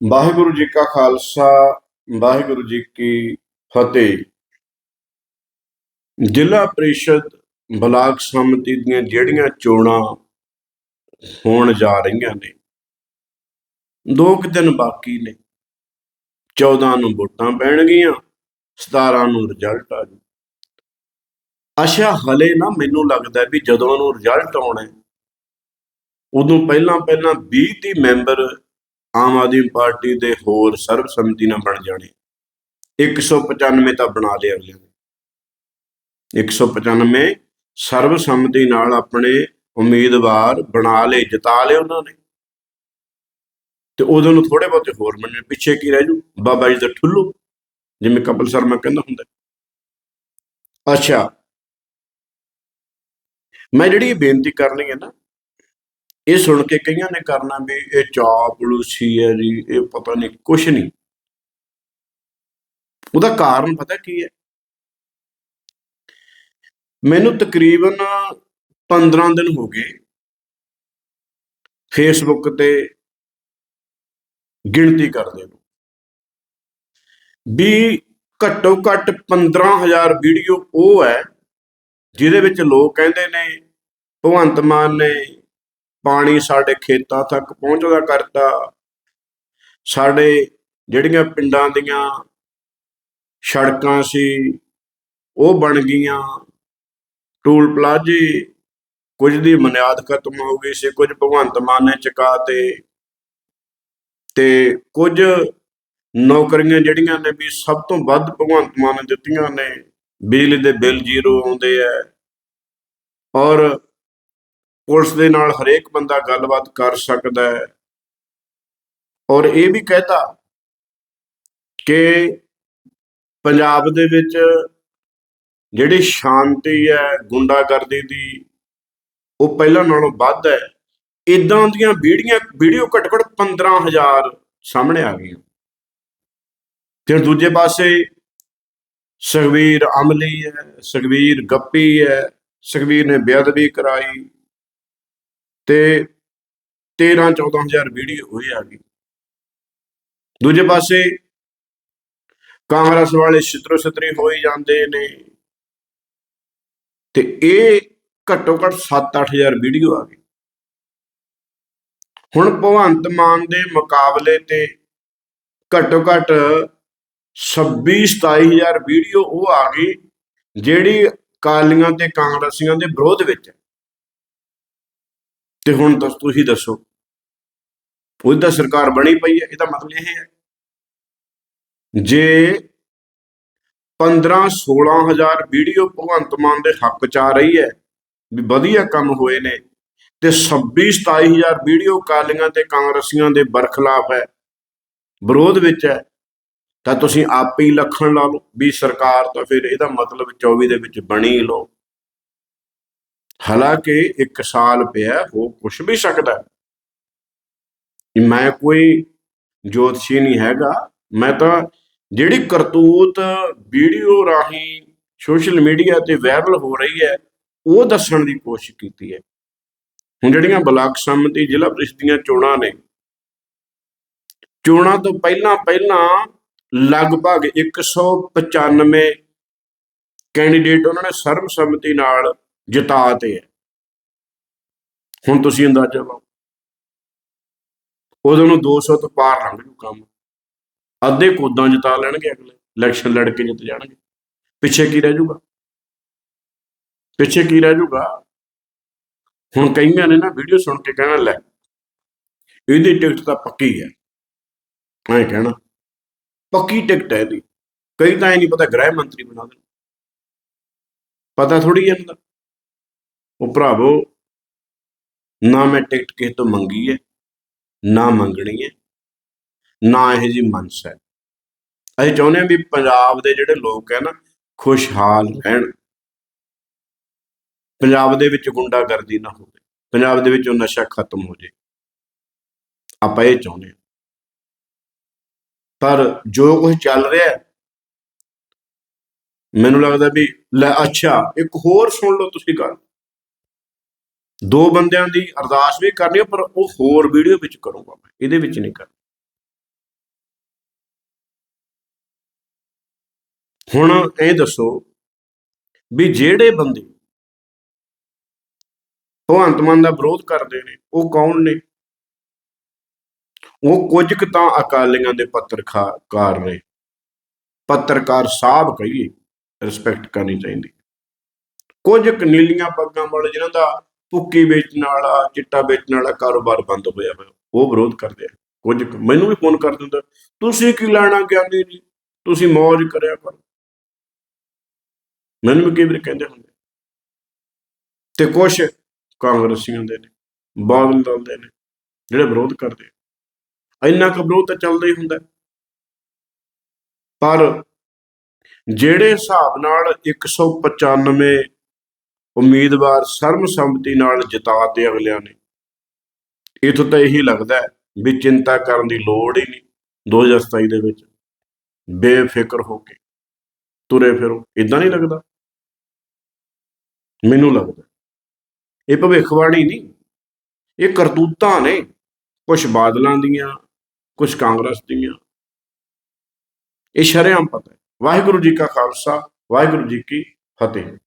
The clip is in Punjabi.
ਵਾਹਿਗੁਰੂ ਜੀ ਕਾ ਖਾਲਸਾ, ਵਾਹਿਗੁਰੂ ਜੀ ਕੀ ਫਤਿਹ। ਜ਼ਿਲ੍ਹਾ ਪ੍ਰੀਸ਼ਦ ਬਲਾਕ ਸੰਮਤੀ ਦੀਆਂ ਜਿਹੜੀਆਂ ਚੋਣਾਂ ਹੋਣ ਜਾ ਰਹੀਆਂ ਨੇ, ਦੋ ਕੁ ਦਿਨ ਬਾਕੀ ਨੇ। 14 ਨੂੰ ਵੋਟਾਂ ਪੈਣਗੀਆਂ 17 ਨੂੰ ਰਿਜ਼ਲਟ ਆ ਜੂ ਅੱਛਾ, ਹਲੇ ਨਾ ਮੈਨੂੰ ਲੱਗਦਾ ਵੀ ਜਦੋਂ ਨੂੰ ਰਿਜ਼ਲਟ ਆਉਣਾ ਉਦੋਂ ਪਹਿਲਾਂ ਪਹਿਲਾਂ 20 ਦੀ ਮੈਂਬਰ ਆਮ ਆਦਮੀ ਪਾਰਟੀ ਦੇ ਹੋਰ ਸਰਬਸੰਮਤੀ ਨਾਲ ਬਣ ਜਾਣੇ। 195 ਤਾਂ ਬਣਾ ਲਿਆ ਅਗਲਿਆਂ ਨੇ। 195 ਸਰਬਸੰਮਤੀ ਨਾਲ ਆਪਣੇ ਉਮੀਦਵਾਰ ਬਣਾ ਲਏ, ਜਿਤਾ ਲਏ ਉਹਨਾਂ ਨੇ। ਤੇ ਉਦੋਂ ਨੂੰ ਥੋੜੇ ਬਹੁਤੇ ਹੋਰ ਮੰਨੇ, ਪਿੱਛੇ ਕੀ ਰਹਿ ਜੂ? ਬਾਬਾ ਜੀ ਦਾ ਠੁੱਲੂ, ਜਿਵੇਂ ਕਪਲ ਸ਼ਰਮਾ ਕਹਿੰਦਾ ਹੁੰਦਾ। ਅੱਛਾ। ਮੈਂ ਜਿਹੜੀ ਇਹ ਬੇਨਤੀ ਕਰਨੀ ਹੈ ਨਾ ਇਹ ਸੁਣ ਕੇ ਕਈਆਂ ਨੇ ਕਰਨਾ ਵੀ ਇਹ ਚਾਪਲੂਸੀ ਹੈ ਜੀ, ਇਹ ਪਤਾ ਨਹੀਂ ਕੁਛ ਨਹੀਂ। ਉਹਦਾ ਕਾਰਨ ਪਤਾ ਕੀ ਹੈ? ਮੈਨੂੰ ਤਕਰੀਬਨ 15 ਦਿਨ ਹੋ ਗਏ ਫੇਸਬੁੱਕ ਤੇ ਗਿਣਤੀ ਕਰਦੇ ਨੂੰ ਵੀ ਘੱਟੋ ਘੱਟ 15000 ਵੀਡੀਓ ਉਹ ਹੈ ਜਿਹਦੇ ਵਿੱਚ ਲੋਕ ਕਹਿੰਦੇ ਨੇ, ਭਗਵੰਤ ਮਾਨ ਨੇ ਪਾਣੀ ਸਾਡੇ ਖੇਤਾਂ ਤੱਕ ਪਹੁੰਚਦਾ ਕਰਤਾ ਸਾਡੇ ਜਿਹੜੀਆਂ ਪਿੰਡਾਂ ਦੀਆਂ ਸੜਕਾਂ ਸੀ, ਉਹ ਬਣ ਗਈਆਂ। ਟੂਲ ਪਲਾਜ਼ੇ ਕੁਝ ਦੀ ਬੁਨਿਆਦ ਖਤਮ ਹੋ ਗਈ ਸੀ, ਕੁਝ ਭਗਵੰਤ ਮਾਨ ਨੇ ਚੁਕਾ ਤੇ ਤੇ ਕੁਝ ਨੌਕਰੀਆਂ ਜਿਹੜੀਆਂ ਨੇ ਵੀ ਸਭ ਤੋਂ ਵੱਧ ਭਗਵੰਤ ਮਾਨ ਨੇ ਦਿੱਤੀਆਂ ਨੇ। ਬਿਜਲੀ ਦੇ ਬਿੱਲ ਜ਼ੀਰੋ ਆਉਂਦੇ ਆ। ਔਰ ਪੁਲਿਸ ਦੇ ਨਾਲ ਹਰੇਕ ਬੰਦਾ ਗੱਲਬਾਤ ਕਰ ਸਕਦਾ ਹੈ। ਔਰ ਇਹ ਵੀ ਕਹਿਤਾ ਕਿ ਪੰਜਾਬ ਦੇ ਵਿੱਚ ਜਿਹੜੀ ਸ਼ਾਂਤੀ ਹੈ, ਗੁੰਡਾਗਰਦੀ ਦੀ, ਉਹ ਪਹਿਲਾਂ ਨਾਲੋਂ ਵੱਧ ਹੈ। ਇਦਾਂ ਦੀਆਂ ਵੀਡੀਓ ਵੀਡੀਓ ਘੱਟ ਘੱਟ 15000 ਸਾਹਮਣੇ ਆ ਗਈਆਂ। ਤੇ ਦੂਜੇ ਪਾਸੇ ਸੁਖਵੀਰ ਅਮਲੀ ਹੈ ਸੁਖਵੀਰ ਗੱਪੀ ਹੈ ਸੁਖਵੀਰ ਨੇ ਬੇਅਦਬੀ ਕਰਾਈ। ਤੇ 13 14000 ਵੀਡੀਓ ਹੋਈ ਆ ਗਈ ਦੂਜੇ ਪਾਸੇ ਕਾਂਗਰਸ ਵਾਲੇ ਛਿੱਤਰੋ ਛਿੱਤਰੀ ਹੋਈ ਜਾਂਦੇ ਨੇ। ਤੇ ਇਹ ਘੱਟੋ ਘੱਟ 7-8000 ਵੀਡੀਓ ਆ ਗਈ ਹੁਣ ਭਗਵੰਤ ਮਾਨ ਦੇ ਮੁਕਾਬਲੇ ਤੇ ਘੱਟੋ ਘੱਟ 26-27000 ਵੀਡੀਓ ਉਹ ਆ ਗਈ ਜਿਹੜੀ ਕਾਲੀਆਂ ਤੇ ਕਾਂਗਰਸੀਆਂ ਦੇ ਵਿਰੋਧ ਵਿੱਚ ਤੇ ਹੁਣ ਤੁਸੀਂ ਦੱਸੋ। ਉਹਦੀ ਤਾਂ ਸਰਕਾਰ ਬਣੀ ਪਈ ਹੈ, ਇਹਦਾ ਮਤਲਬ ਇਹ ਹੈ। ਜੇ 15 16000 ਵੀਡੀਓ ਭਗਵੰਤ ਮਾਨ ਦੇ ਹੱਕ ਚ ਆ ਰਹੀ ਹੈ, ਵੀ ਵਧੀਆ ਕੰਮ ਹੋਏ ਨੇ, ਤੇ 26 27000 ਵੀਡੀਓ ਕਾਲੀਆਂ ਤੇ ਕਾਂਗਰਸੀਆਂ ਦੇ ਬਰਖਲਾਫ ਹੈ, ਵਿਰੋਧ ਵਿੱਚ ਹੈ, ਤਾਂ ਤੁਸੀਂ ਆਪੇ ਹੀ ਲੱਖਣ ਲਾ ਲਓ, ਵੀ ਸਰਕਾਰ ਤਾਂ ਫਿਰ ਇਹਦਾ ਮਤਲਬ 24 ਦੇ ਵਿੱਚ ਬਣੀ ਲਓ। ਹਾਲਾਂਕਿ ਇੱਕ ਸਾਲ ਪਿਆ ਹੋ ਕੁਝ ਵੀ ਸਕਦਾ ਮੈਂ ਕੋਈ ਜੋਤਸ਼ੀ ਨਹੀਂ ਹੈਗਾ, ਮੈਂ ਤਾਂ ਜਿਹੜੀ ਕਰਤੂਤ ਵੀਡੀਓ ਰਾਹੀਂ ਸੋਸ਼ਲ ਮੀਡੀਆ ਤੇ ਵਾਇਰਲ ਹੋ ਰਹੀ ਹੈ, ਉਹ ਦੱਸਣ ਦੀ ਕੋਸ਼ਿਸ਼ ਕੀਤੀ ਹੈ। ਹੁਣ ਜਿਹੜੀਆਂ ਬਲਾਕ ਸੰਮਤੀ ਜ਼ਿਲ੍ਹਾ ਪ੍ਰੀਸ਼ਦ ਦੀਆਂ ਚੋਣਾਂ ਨੇ, ਚੋਣਾਂ ਤੋਂ ਪਹਿਲਾਂ ਪਹਿਲਾਂ ਲਗਭਗ 195 ਕੈਂਡੀਡੇਟ ਉਹਨਾਂ ਨੇ ਸਰਬਸੰਮਤੀ ਨਾਲ ਜਿਤਾਤੇ ਹੈ। ਹੁਣ ਤੁਸੀਂ ਅੰਦਾਜ਼ਾ ਲਾਓ। ਉਦੋਂ ਨੂੰ 200 ਤੋਂ ਪਾਰ ਲੰਘ ਜੂ ਕੰਮ। ਅੱਧੇ ਕੋਦਾਂ ਜਿਤਾ ਲੈਣਗੇ ਅਗਲੇ। ਇਲੈਕਸ਼ਨ ਲੜ ਕੇ ਜਿੱਤ ਜਾਣਗੇ। ਪਿੱਛੇ ਕੀ ਰਹਿ ਜੂਗਾ? ਪਿੱਛੇ ਕੀ ਰਹਿ ਜੂਗਾ? ਹੁਣ ਕਈਆਂ ਨੇ ਨਾ ਵੀਡੀਓ ਸੁਣ ਕੇ ਕਹਿਣਾ, ਲੈ, ਇਹਦੀ ਟਿਕਟ ਤਾਂ ਪੱਕੀ ਹੈ। ਐਂ ਕਹਿਣਾ, ਪੱਕੀ ਟਿਕਟ ਹੈ ਇਹਦੀ। ਕਈ ਤਾਂ ਇਹ ਨਹੀਂ ਪਤਾ ਗ੍ਰਹਿ ਮੰਤਰੀ ਬਣਾ ਦੇਣ। ਪਤਾ ਥੋੜੀ ਦਾ। ਉਹ ਭਰਾਵੋ ਨਾ ਮੈਂ ਟਿਕਟ ਕਿਸੇ ਤੋਂ ਮੰਗੀ ਹੈ ਨਾ ਮੰਗਣੀ ਹੈ ਨਾ ਇਹ ਜੀ ਮਨਸ ਹੈ। ਅਸੀਂ ਚਾਹੁੰਦੇ ਹਾਂ ਵੀ ਪੰਜਾਬ ਦੇ ਜਿਹੜੇ ਲੋਕ ਹੈ ਨਾ ਖੁਸ਼ਹਾਲ ਰਹਿਣ। ਪੰਜਾਬ ਦੇ ਵਿੱਚ ਗੁੰਡਾਗਰਦੀ ਨਾ ਹੋਵੇ ਪੰਜਾਬ ਦੇ ਵਿੱਚੋਂ ਨਸ਼ਾ ਖਤਮ ਹੋ ਜੇ। ਆਪਾਂ ਇਹ ਚਾਹੁੰਦੇ ਹਾਂ। ਪਰ ਜੋ ਕੁਝ ਚੱਲ ਰਿਹਾ ਹੈ, ਮੈਨੂੰ ਲੱਗਦਾ ਵੀ ਲੈ ਅੱਛਾ ਇੱਕ ਹੋਰ ਸੁਣ ਲਓ ਤੁਸੀਂ ਗੱਲ। ਦੋ ਬੰਦਿਆਂ ਦੀ ਅਰਦਾਸ ਵੀ ਕਰਨੀ ਪਰ ਉਹ ਹੋਰ ਵੀਡੀਓ ਵਿੱਚ ਕਰੂੰਗਾ ਮੈਂ। ਇਹਦੇ ਵਿੱਚ ਨਹੀਂ ਕਰ ਹੁਣ ਇਹ ਦੱਸੋ ਵੀ ਜਿਹੜੇ ਬੰਦੇ ਭਗਵੰਤ ਮਾਨ ਦਾ ਵਿਰੋਧ ਕਰਦੇ ਨੇ, ਉਹ ਕੌਣ ਨੇ? ਉਹ ਕੁਝ ਕੁ ਤਾਂ ਅਕਾਲੀਆਂ ਦੇ ਪੱਤਰਕਾਰ ਨੇ। ਪੱਤਰਕਾਰ ਸਾਹਿਬ ਕਹੀਏ ਰਿਸਪੈਕਟ ਕਰਨੀ ਚਾਹੀਦੀ। ਕੁਝ ਨੀਲੀਆਂ ਪੱਗਾਂ ਵਾਲੇ ਜਿਨ੍ਹਾਂ ਦਾ ਭੁੱਕੀ ਵੇਚਣ ਵਾਲਾ, ਚਿੱਟਾ ਵੇਚਣ ਵਾਲਾ ਕਾਰੋਬਾਰ ਬੰਦ ਹੋਇਆ ਹੋਇਆ। ਉਹ ਵਿਰੋਧ ਕਰਦੇ ਆ। ਕੁਝ ਮੈਨੂੰ ਵੀ ਫੋਨ ਕਰ ਦਿੰਦਾ, ਤੁਸੀਂ ਕੀ ਲੈਣਾ? ਗਿਆਨੀ ਜੀ, ਤੁਸੀਂ ਮौज ਕਰਿਆ ਕਰੋ। ਮੈਨੂੰ ਵੀ ਕਈ ਵਾਰ ਕਹਿੰਦੇ ਹੁੰਦੇ ਤੇ ਕੁਛ ਕਾਂਗਰਸੀਆਂ ਦੇ ਨੇ, ਬਾਦਲ ਦਲ ਦੇ ਨੇ, ਜਿਹੜੇ ਵਿਰੋਧ ਕਰਦੇ ਇੰਨਾ ਕੁ ਵਿਰੋਧ ਤਾਂ ਚੱਲਦਾ ਹੀ ਹੁੰਦਾ। ਪਰ ਜਿਹੜੇ ਹਿਸਾਬ ਨਾਲ 195 ਉਮੀਦਵਾਰ ਸਰਬਸੰਮਤੀ ਨਾਲ ਜਿਤਾਤੇ ਅਗਲਿਆਂ ਨੇ। ਇਥੋਂ ਤਾਂ ਇਹੀ ਲੱਗਦਾ ਵੀ ਚਿੰਤਾ ਕਰਨ ਦੀ ਲੋੜ ਹੀ ਨਹੀਂ 2027 ਦੇ ਵਿੱਚ। ਬੇਫਿਕਰ ਹੋ ਕੇ ਤੁਰੇ ਫਿਰੋ। ਇਦਾਂ ਨਹੀਂ ਲੱਗਦਾ? ਮੈਨੂੰ ਲੱਗਦਾ ਇਹ ਭਵਿੱਖਬਾਣੀ ਨਹੀਂ। ਇਹ ਕਰਤੂਤਾਂ ਨੇ ਕੁਝ ਬਾਦਲਾਂ ਦੀਆਂ ਕੁਝ ਕਾਂਗਰਸ ਦੀਆਂ। ਇਹ ਸ਼ਰੇਆਮ ਪਤਾ ਹੈ। ਵਾਹਿਗੁਰੂ ਜੀ ਕਾ ਖਾਲਸਾ, ਵਾਹਿਗੁਰੂ ਜੀ ਕੀ ਫਤਿਹ।